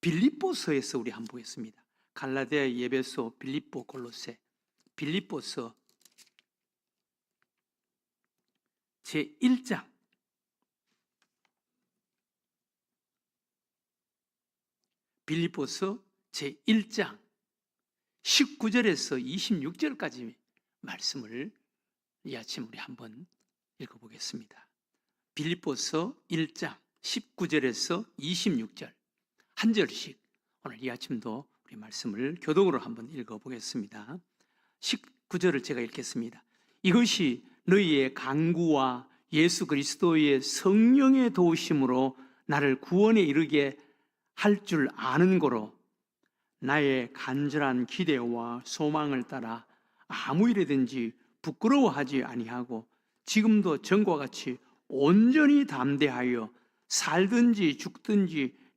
빌립보서에서 우리 한번 보겠습니다. 갈라디아, 예배소, 빌립보, 골로새, 빌립보서 제 1장 빌립보서 제 1장 19절에서 26절까지 말씀을 이 아침 우리 한번 읽어보겠습니다. 빌립보서 1장 19절에서 26절 한 절씩 오늘 이 아침도 우리 말씀을 교독으로 한번 읽어보겠습니다. 19절을 제가 읽겠습니다. 이것이 너희의 강구와 예수 그리스도의 성령의 도우심으로 나를 구원에 이르게 할 줄 아는 거로 나의 간절한 기대와 소망을 따라 아무 일이든지 부끄러워하지 아니하고 지금도 전과 같이 온전히 담대하여 살든지 죽든지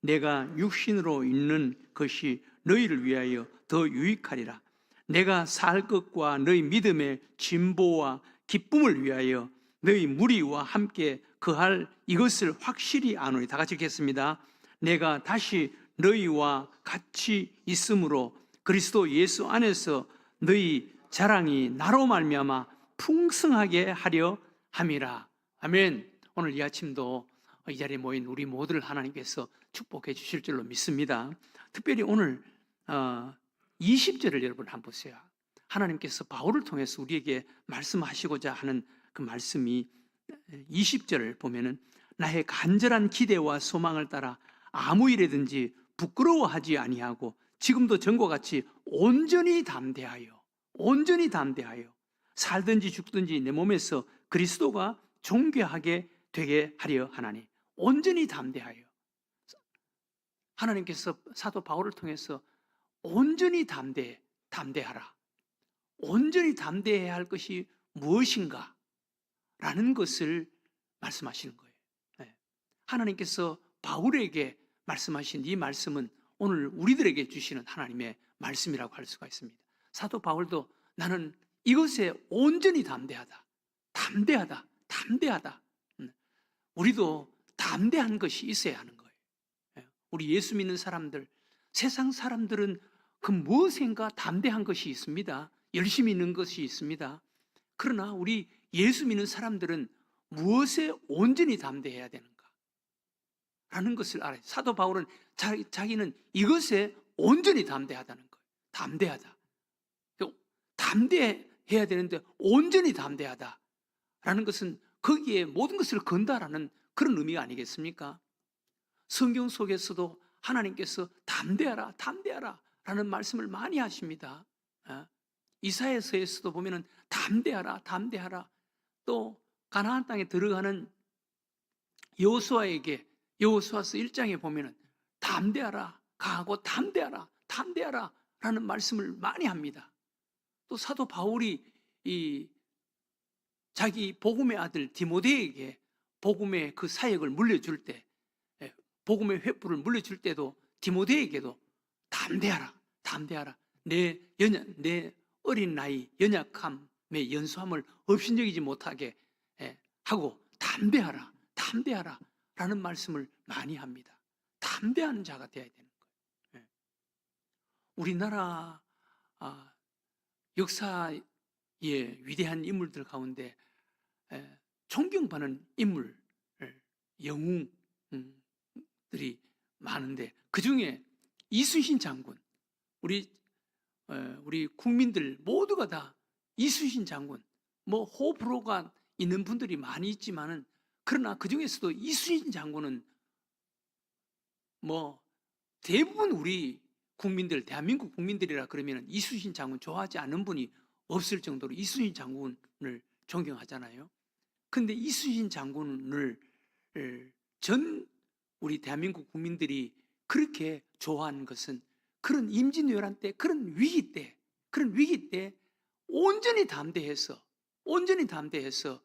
내가 육신으로 있는 것이 너희를 위하여 더 유익하리라 내가 살 것과 너희 믿음의 진보와 기쁨을 위하여 너희 무리와 함께 그할 이것을 확실히 아노니 다 같이 읽겠습니다 내가 다시 너희와 같이 있으므로 그리스도 예수 안에서 너희 자랑이 나로 말미암아 풍성하게 하려 함이라. 아멘. 오늘 이 아침도 이 자리에 모인 우리 모두를 하나님께서 축복해 주실 줄로 믿습니다. 특별히 오늘 어, 20절을 여러분 한번 보세요. 하나님께서 바울을 통해서 우리에게 말씀하시고자 하는 그 말씀이 20절을 보면은 나의 간절한 기대와 소망을 따라 아무 일에든지 부끄러워하지 아니하고 지금도 전과 같이 온전히 담대하여 온전히 담대하여 살든지 죽든지 내 몸에서 그리스도가 존귀하게 되게 하려 하나니 온전히 담대하여 하나님께서 사도 바울을 통해서 온전히 담대 담대하라 온전히 담대해야 할 것이 무엇인가 라는 것을 말씀하시는 거예요. 네. 하나님께서 바울에게 말씀하신 이 말씀은 오늘 우리들에게 주시는 하나님의 말씀이라고 할 수가 있습니다. 사도 바울도 나는 이것에 온전히 담대하다. 담대하다. 담대하다. 음. 우리도 담대한 것이 있어야 하는 거예요. 예. 우리 예수 믿는 사람들, 세상 사람들은 그 무엇인가 담대한 것이 있습니다. 열심히 있는 것이 있습니다. 그러나 우리 예수 믿는 사람들은 무엇에 온전히 담대해야 되는가? 라는 것을 알아요. 사도 바울은 자기, 자기는 이것에 온전히 담대하다는 거예요. 담대하다. 담대해야 되는데 온전히 담대하다. 라는 것은 거기에 모든 것을 건다라는 그런 의미가 아니겠습니까? 성경 속에서도 하나님께서 담대하라, 담대하라 라는 말씀을 많이 하십니다. 어? 이사야서에서도 보면은 담대하라, 담대하라. 또 가나안 땅에 들어가는 여호수아에게 여호수아서 1장에 보면은 담대하라, 가고 담대하라, 담대하라 라는 말씀을 많이 합니다. 또 사도 바울이 이 자기 복음의 아들 디모데에게 복음의 그 사역을 물려줄 때 예, 복음의 횃불을 물려줄 때도 디모데에게도 담대하라 담대하라 내 연약 내 어린 나이 연약함의 연소함을 업신여기지 못하게 예, 하고 담대하라 담대하라 라는 말씀을 많이 합니다. 담대한 자가 되어야 되는 거예요. 예. 우리나라 아, 역사의 위대한 인물들 가운데 존경받는 인물, 영웅들이 많은데 그 중에 이순신 장군, 우리 우리 국민들 모두가 다 이순신 장군, 뭐 호불호가 있는 분들이 많이 있지만은 그러나 그 중에서도 이순신 장군은 뭐 대부분 우리 국민들, 대한민국 국민들이라 그러면 이순신 장군 좋아하지 않는 분이 없을 정도로 이순신 장군을 존경하잖아요. 근데 이순신 장군을 전 우리 대한민국 국민들이 그렇게 좋아하는 것은 그런 임진왜란 때, 그런 위기 때, 그런 위기 때 온전히 담대해서, 온전히 담대해서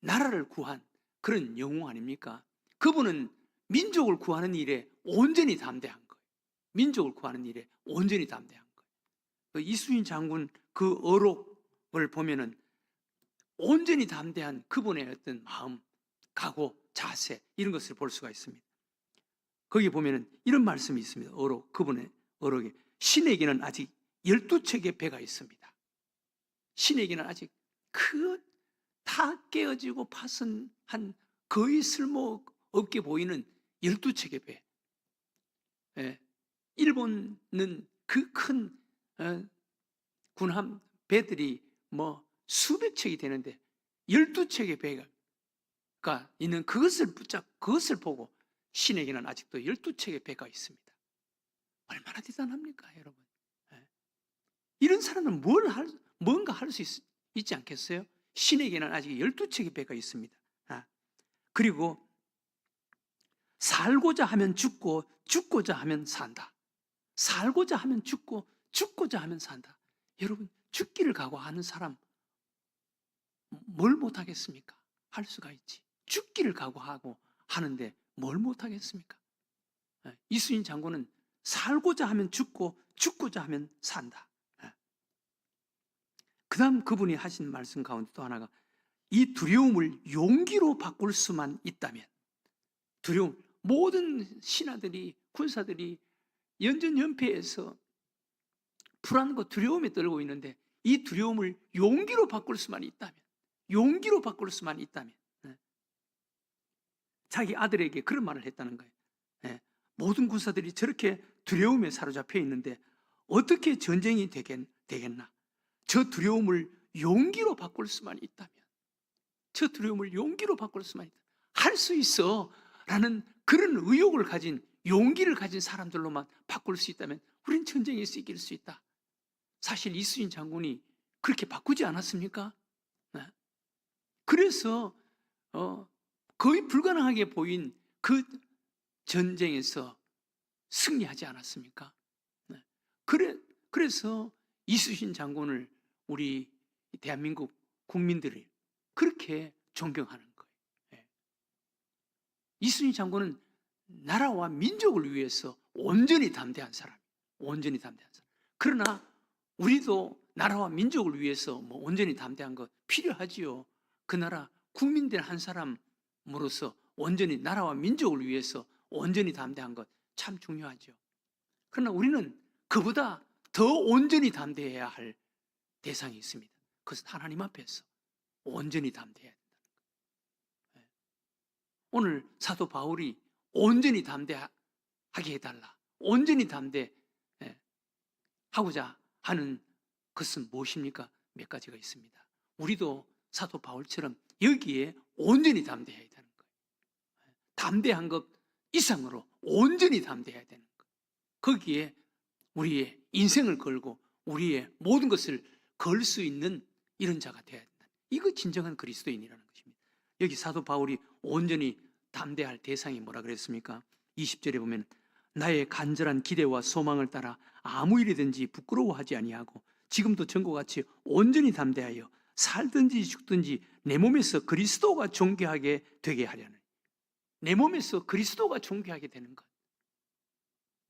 나라를 구한 그런 영웅 아닙니까? 그분은 민족을 구하는 일에 온전히 담대한 거예요. 민족을 구하는 일에 온전히 담대한 거예요. 그 이수인 장군 그 어록을 보면은 온전히 담대한 그분의 어떤 마음, 각오, 자세 이런 것을 볼 수가 있습니다. 거기 보면은 이런 말씀이 있습니다. 어록 그분의 어록에 신에게는 아직 열두 척의 배가 있습니다. 신에게는 아직 그다 깨어지고 파손한 거의 쓸모 없게 보이는 열두 척의 배. 예, 일본은 그큰 어, 군함 배들이 뭐 수백 척이 되는데 열두 척의 배가 있는 그것을 붙잡 그것을 보고 신에게는 아직도 열두 척의 배가 있습니다. 얼마나 대단합니까, 여러분? 예. 이런 사람은 뭘 할, 뭔가 할 수 있지 않겠어요? 신에게는 아직 열두 척의 배가 있습니다. 아, 그리고 살고자 하면 죽고 죽고자 하면 산다. 살고자 하면 죽고 죽고자 하면 산다. 여러분 죽기를 각오하는 사람 뭘 못하겠습니까? 할 수가 있지. 죽기를 각오하고 하는데 뭘 못하겠습니까? 예, 이수인 장군은 살고자 하면 죽고 죽고자 하면 산다. 그 다음 그분이 하신 말씀 가운데 또 하나가 이 두려움을 용기로 바꿀 수만 있다면 두려움 모든 신하들이 군사들이 연전연패해서 불안과 두려움에 떨고 있는데 이 두려움을 용기로 바꿀 수만 있다면 용기로 바꿀 수만 있다면 네. 자기 아들에게 그런 말을 했다는 거예요. 네. 모든 군사들이 저렇게 두려움에 사로잡혀 있는데 어떻게 전쟁이 되겠, 되겠나? 저 두려움을 용기로 바꿀 수만 있다면 저 두려움을 용기로 바꿀 수만 있다. 할 수 있어. 라는 그런 의욕을 가진 용기를 가진 사람들로만 바꿀 수 있다면 우린 전쟁에서 이길 수 있다. 사실 이수인 장군이 그렇게 바꾸지 않았습니까? 네. 그래서 어, 거의 불가능하게 보인 그 전쟁에서 승리하지 않았습니까? 네. 그래, 그래서 이수신 장군을 우리 대한민국 국민들이 그렇게 존경하는 거예요. 예. 이순신 장군은 나라와 민족을 위해서 온전히 담대한 사람, 온전히 담대한 사람. 그러나 우리도 나라와 민족을 위해서 뭐 온전히 담대한 것 필요하지요. 그 나라 국민들 한 사람으로서 온전히 나라와 민족을 위해서 온전히 담대한 것 참 중요하죠. 그러나 우리는 그보다 더 온전히 담대해야 할 대상이 있습니다. 그것은 하나님 앞에서 온전히 담대해야 된다는 거예요. 오늘 사도 바울이 온전히 담대하게 해달라. 온전히 담대하고자 하는 것은 무엇입니까? 몇 가지가 있습니다. 우리도 사도 바울처럼 여기에 온전히 담대해야 되는 거예요. 담대한 것 이상으로 온전히 담대해야 되는 거예요. 거기에 우리의 인생을 걸고 우리의 모든 것을 걸 수 있는 이런 자가 되어야 된다. 이거 진정한 그리스도인이라는 것입니다. 여기 사도 바울이 온전히 담대할 대상이 뭐라 그랬습니까? 20절에 보면 나의 간절한 기대와 소망을 따라 아무 일이든지 부끄러워하지 아니하고 지금도 전과 같이 온전히 담대하여 살든지 죽든지 내 몸에서 그리스도가 존귀하게 되게 하려는 내 몸에서 그리스도가 존귀하게 되는 것.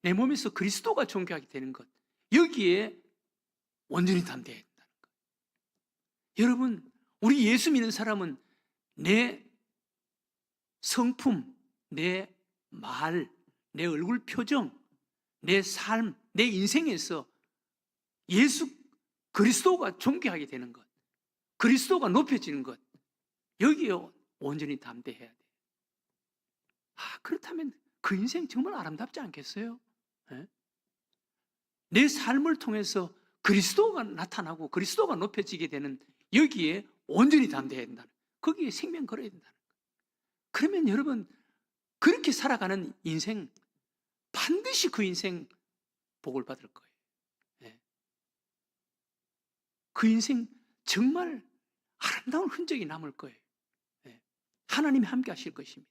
내 몸에서 그리스도가 존귀하게 되는 것. 여기에 온전히 담대해야 된다는 것. 여러분, 우리 예수 믿는 사람은 내 성품, 내 말, 내 얼굴 표정, 내 삶, 내 인생에서 예수 그리스도가 존귀하게 되는 것, 그리스도가 높여지는 것, 여기에 온전히 담대해야 돼. 아, 그렇다면 그 인생 정말 아름답지 않겠어요? 예? 내 삶을 통해서 그리스도가 나타나고 그리스도가 높여지게 되는 여기에 온전히 담대해야 된다는 거기에 생명 걸어야 거예요. 그러면 여러분 그렇게 살아가는 인생 반드시 그 인생 복을 받을 거예요. 예. 그 인생 정말 아름다운 흔적이 남을 거예요. 예. 하나님이 함께 하실 것입니다.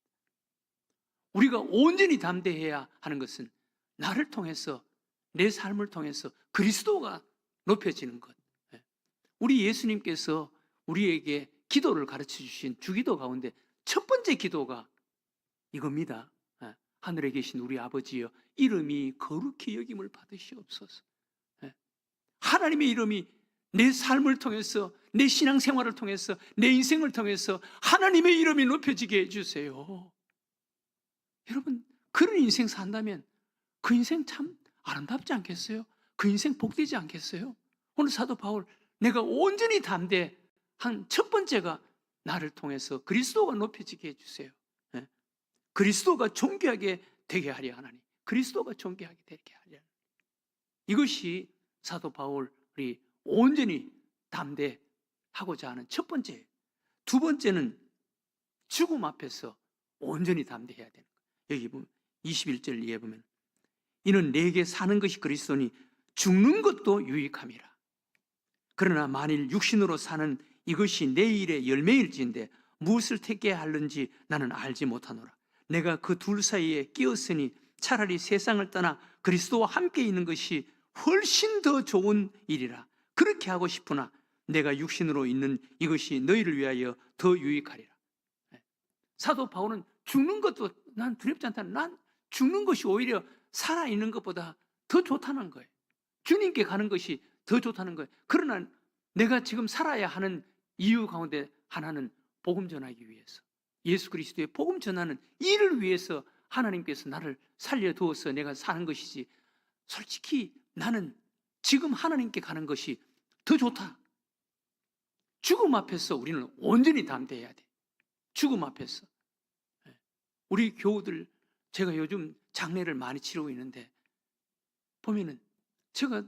우리가 온전히 담대해야 하는 것은 나를 통해서 내 삶을 통해서 그리스도가 높여지는 것. 예. 우리 예수님께서 우리에게 기도를 가르쳐 주신 주기도 가운데 첫 번째 기도가 이겁니다. 예. 하늘에 계신 우리 아버지여 이름이 거룩히 여김을 받으시옵소서. 예. 하나님의 이름이 내 삶을 통해서 내 신앙생활을 통해서 내 인생을 통해서 하나님의 이름이 높여지게 해주세요. 여러분 그런 인생 산다면 그 인생 참 아름답지 않겠어요? 그 인생 복되지 않겠어요? 오늘 사도 바울 내가 온전히 담대한 첫 번째가 나를 통해서 그리스도가 높여지게 해주세요. 예? 그리스도가 존귀하게 되게 하려 하나니 그리스도가 존귀하게 되게 하려 이것이 사도 바울이 온전히 담대하고자 하는 첫 번째. 두 번째는 죽음 앞에서 온전히 담대해야 되는 거예요. 여기 보면 21절 이해 보면 이는 내게 사는 것이 그리스도니 죽는 것도 유익함이라. 그러나 만일 육신으로 사는 이것이 내 일의 열매일지인데 무엇을 택해야 하는지 나는 알지 못하노라. 내가 그 둘 사이에 끼었으니 차라리 세상을 떠나 그리스도와 함께 있는 것이 훨씬 더 좋은 일이라. 그렇게 하고 싶으나 내가 육신으로 있는 이것이 너희를 위하여 더 유익하리라. 네. 사도 바울은 죽는 것도 난 두렵지 않다. 난 죽는 것이 오히려 살아 있는 것보다 더 좋다는 거예요. 주님께 가는 것이 더 좋다는 거예요. 그러나 내가 지금 살아야 하는 이유 가운데 하나는 복음 전하기 위해서 예수 그리스도의 복음 전하는 일을 위해서 하나님께서 나를 살려 두어서 내가 사는 것이지 솔직히 나는 지금 하나님께 가는 것이 더 좋다. 죽음 앞에서 우리는 온전히 담대해야 돼. 죽음 앞에서. 예. 우리 교우들 제가 요즘 장례를 많이 치르고 있는데 보면은 제가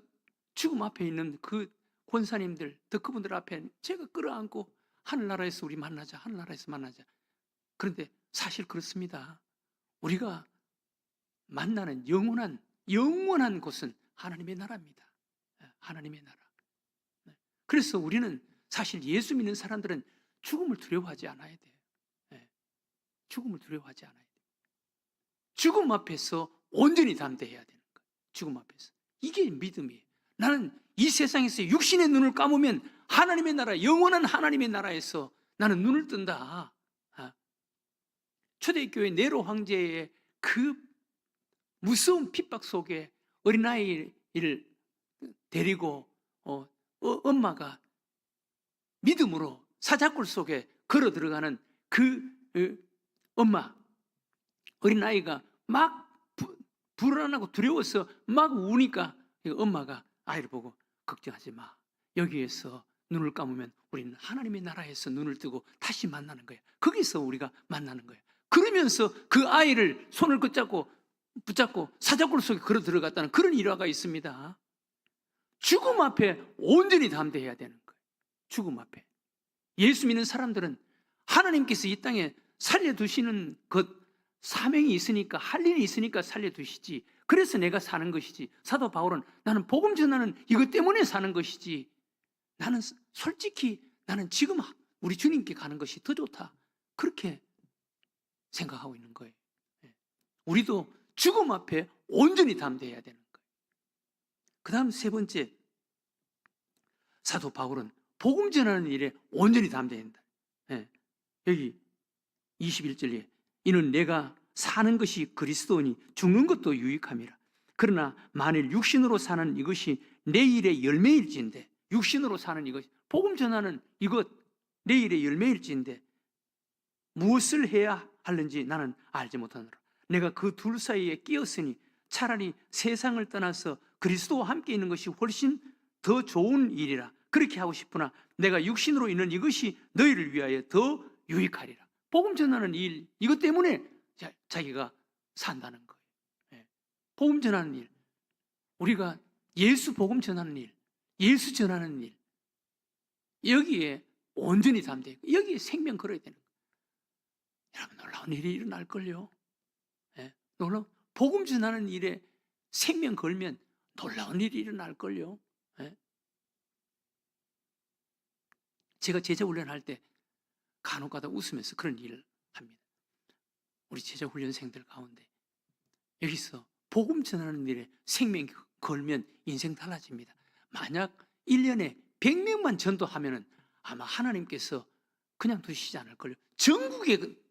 죽음 앞에 있는 그 권사님들, 더 그분들 앞에 제가 끌어안고 하늘나라에서 우리 만나자, 하늘나라에서 만나자. 그런데 사실 그렇습니다. 우리가 만나는 영원한 영원한 곳은 하나님의 나라입니다. 예, 하나님의 나라. 네. 그래서 우리는 사실 예수 믿는 사람들은 죽음을 두려워하지 않아야 돼요. 예, 죽음을 두려워하지 않아야 돼요. 죽음 앞에서 온전히 담대해야 되는 거예요. 죽음 앞에서. 이게 믿음이에요. 나는 이 세상에서 육신의 눈을 감으면 하나님의 나라, 영원한 하나님의 나라에서 나는 눈을 뜬다. 아. 초대교회 네로 황제의 그 무서운 핍박 속에 어린아이를 데리고 어, 어, 엄마가 믿음으로 사자굴 속에 걸어 들어가는 그 어, 엄마 어린아이가 막 부, 불안하고 두려워서 막 우니까 엄마가 아이를 보고 걱정하지 마. 여기에서 눈을 감으면 우리는 하나님의 나라에서 눈을 뜨고 다시 만나는 거예요. 거기서 우리가 만나는 거예요. 그러면서 그 아이를 손을 붙잡고 붙잡고 사자굴 속에 걸어 들어갔다는 그런 일화가 있습니다. 죽음 앞에 온전히 담대해야 되는 거예요. 죽음 앞에. 예수 믿는 사람들은 하나님께서 이 땅에 살려두시는 것, 사명이 있으니까, 할 일이 있으니까 살려두시지. 그래서 내가 사는 것이지. 사도 바울은 나는 복음 전하는 이것 때문에 사는 것이지. 나는 솔직히 나는 지금 우리 주님께 가는 것이 더 좋다. 그렇게 생각하고 있는 거예요. 예. 우리도 죽음 앞에 온전히 담대해야 되는. 그 다음 세 번째, 사도 바울은 복음 전하는 일에 온전히 담대한다. 예. 여기 21절에 이는 내가 사는 것이 그리스도니 죽는 것도 유익함이라. 그러나 만일 육신으로 사는 이것이 내 일의 열매일지인데 육신으로 사는 이것 복음 전하는 이것 내 일의 열매일지인데 무엇을 해야 하는지 나는 알지 못하노라. 내가 그 둘 사이에 끼었으니 차라리 세상을 떠나서 그리스도와 함께 있는 것이 훨씬 더 좋은 일이라. 그렇게 하고 싶으나 내가 육신으로 있는 이것이 너희를 위하여 더 유익하리라. 복음 전하는 일, 이것 때문에 자 기가 산다는 거예요. 예. 복음 전하는 일. 우리가 예수 복음 전하는 일, 예수 전하는 일. 여기에 온전히 담대 여기에 생명 걸어야 되는 거예요. 여러분 놀라운 일이 일어날걸요. 예? 놀라운 복음 전하는 일에 생명 걸면 놀라운 일이 일어날걸요. 예? 제가 제자 훈련할 때 간혹가다 웃으면서 그런 일을 합니다. 우리 제자 훈련생들 가운데 여기서 복음 전하는 일에 생명 걸면 인생 달라집니다. 만약 1년에 100명만 전도하면은 아마 하나님께서 그냥 두시지 않을 걸요. 전국의 그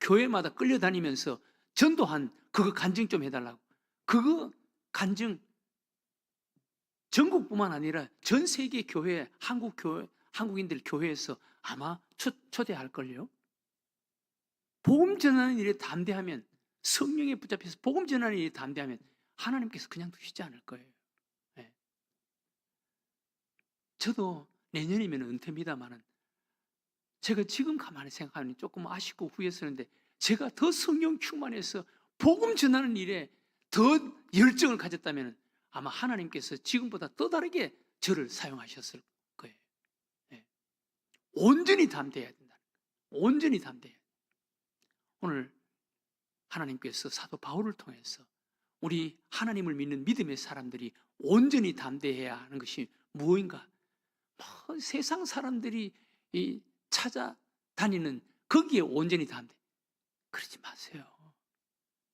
교회마다 끌려다니면서 전도한 그거 간증 좀 해달라고. 그거 간증 전국뿐만 아니라 전 세계 교회, 한국 교회, 한국인들 교회에서 아마 초, 초대할 걸요. 복음 전하는 일에 담대하면 성령에 붙잡혀서 복음 전하는 일에 담대하면 하나님께서 그냥 두시지 않을 거예요. 예. 저도 내년이면 은퇴입니다만은 제가 지금 가만히 생각하니 조금 아쉽고 후회스러운데 제가 더 성령 충만해서 복음 전하는 일에 더 열정을 가졌다면 아마 하나님께서 지금보다 더 다르게 저를 사용하셨을 거예요. 예. 온전히 담대해야 된다. 온전히 담대해. 오늘 하나님께서 사도 바울을 통해서 우리 하나님을 믿는 믿음의 사람들이 온전히 담대해야 하는 것이 무엇인가? 뭐 세상 사람들이 이 찾아다니는 거기에 온전히 담대. 그러지 마세요.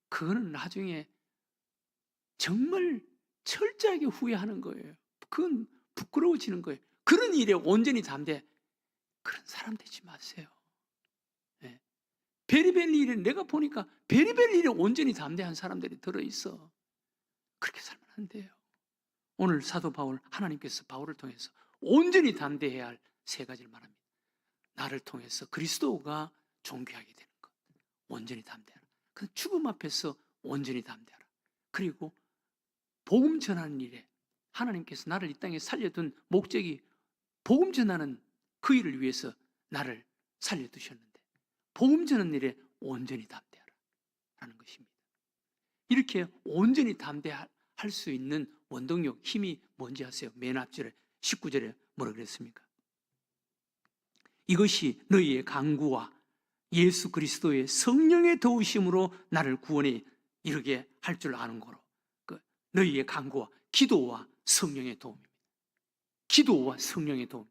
그거는 나중에 정말 철저하게 후회하는 거예요. 그건 부끄러워지는 거예요. 그런 일에 온전히 담대. 그런 사람 되지 마세요. 예. 베리벨 일에 내가 보니까 베리벨 일에 온전히 담대한 사람들이 들어있어. 그렇게 살면 안 돼요. 오늘 사도 바울, 하나님께서 바울을 통해서 온전히 담대해야 할 세 가지를 말합니다. 나를 통해서 그리스도가 존귀하게 되는 것. 온전히 담대하라. 그 죽음 앞에서 온전히 담대하라. 그리고 복음 전하는 일에 하나님께서 나를 이 땅에 살려둔 목적이 복음 전하는 그 일을 위해서 나를 살려두셨는데 복음 전하는 일에 온전히 담대하라. 라는 것입니다. 이렇게 온전히 담대할 수 있는 원동력, 힘이 뭔지 아세요? 맨 앞절에 19절에 뭐라 그랬습니까? 이것이 너희의 강구와 예수 그리스도의 성령의 도우심으로 나를 구원에 이르게 할 줄 아는 거로 그 너희의 강구와 기도와 성령의 도움입니다. 기도와 성령의 도움.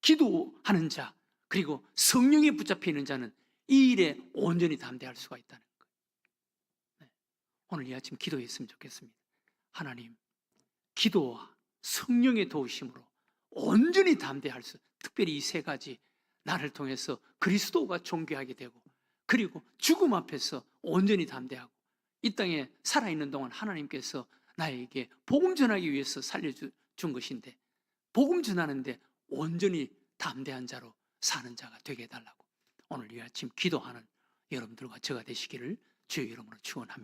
기도하는 자 그리고 성령에 붙잡혀 있는 자는 이 일에 온전히 담대할 수가 있다는 거예요. 네. 오늘 이 아침 기도했으면 좋겠습니다. 하나님, 기도와 성령의 도우심으로 온전히 담대할 수, 특별히 이 세 가지 나를 통해서 그리스도가 존귀하게 되고 그리고 죽음 앞에서 온전히 담대하고 이 땅에 살아있는 동안 하나님께서 나에게 복음 전하기 위해서 살려준 것인데 복음 전하는데 온전히 담대한 자로 사는 자가 되게 해달라고 오늘 이 아침 기도하는 여러분들과 제가 되시기를 주의 이름으로 축원합니다.